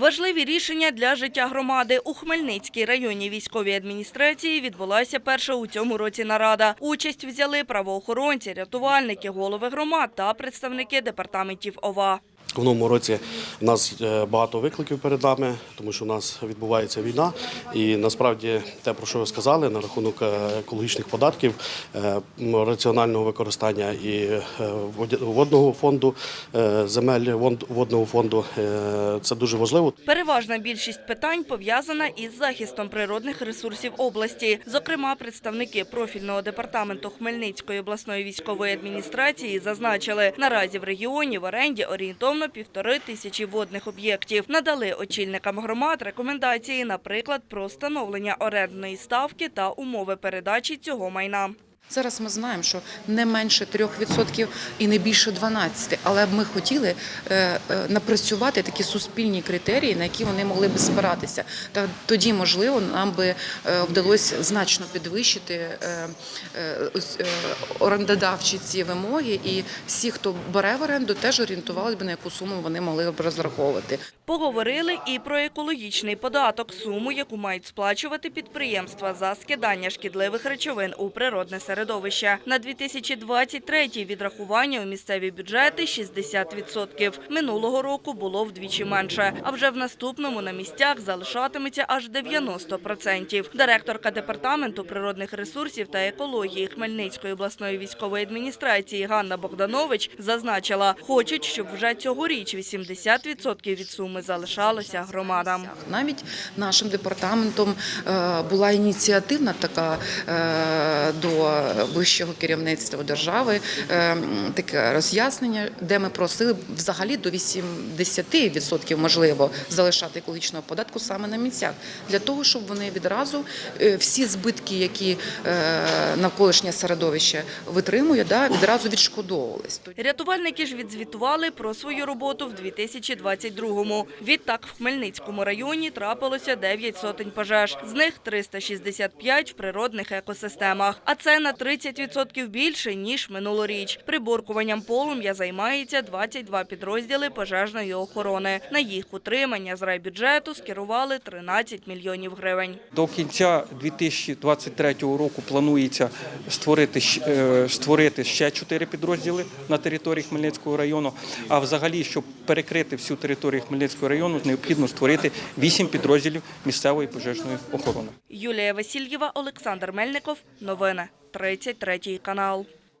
Важливі рішення для життя громади. У Хмельницькій районній військовій адміністрації відбулася перша у цьому році нарада. Участь взяли правоохоронці, рятувальники, голови громад та представники департаментів ОВА. В новому році в нас е, багато викликів перед нами, тому що у нас відбувається війна. І насправді те, про що ви сказали, на рахунок е, екологічних податків, е, раціонального використання і водного фонду, земель водного фонду, це дуже важливо. Переважна більшість питань пов'язана із захистом природних ресурсів області. Зокрема, представники профільного департаменту Хмельницької обласної військової адміністрації зазначили, наразі в регіоні в оренді орієнтовно півтори тисячі водних об'єктів. Надали очільникам громад рекомендації, наприклад, про встановлення орендної ставки та умови передачі цього майна. Зараз ми знаємо, що не менше 3% і не більше 12%. Але ми хотіли е, е, напрацювати такі суспільні критерії, на які вони могли б спиратися. Та тоді, можливо, нам би е, вдалося значно підвищити орендодавчі ці вимоги, і всі, хто бере в оренду, теж орієнтувалися б на яку суму вони могли б розраховувати. Поговорили і про екологічний податок, суму, яку мають сплачувати підприємства за скидання шкідливих речовин у природне середовище. На 2023 відрахування у місцеві бюджети 60%. Минулого року було вдвічі менше, а вже в наступному на місцях залишатиметься аж 90%. Директорка департаменту природних ресурсів та екології Хмельницької обласної військової адміністрації Ганна Богданович зазначила, хочуть, щоб вже цьогоріч 80% від суми залишалося громадам. Навіть нашим департаментом е, була ініціативна така е, до вищого керівництва держави е, таке роз'яснення, де ми просили взагалі до 80% можливо залишати екологічного податку саме на місцях, для того, щоб вони відразу е, всі збитки, які е, навколишнє середовище витримує, да, відразу відшкодовувались. Рятувальники ж відзвітували про свою роботу в 2022-му. Відтак в Хмельницькому районі трапилося 9 сотень пожеж, з них 365 в природних екосистемах. А це на 30% більше, ніж минулоріч. Приборкуванням полум'я займається 22 підрозділи пожежної охорони. На їх утримання з райбюджету скерували 13 мільйонів гривень. До кінця 2023 року планується створити, е, створити ще чотири підрозділи на території Хмельницького району. А взагалі, щоб перекрити всю територію Хмельницького району, необхідно створити вісім підрозділів місцевої пожежної охорони. Юлія Васильєва, Олександр Мельников. Новини. 33 канал.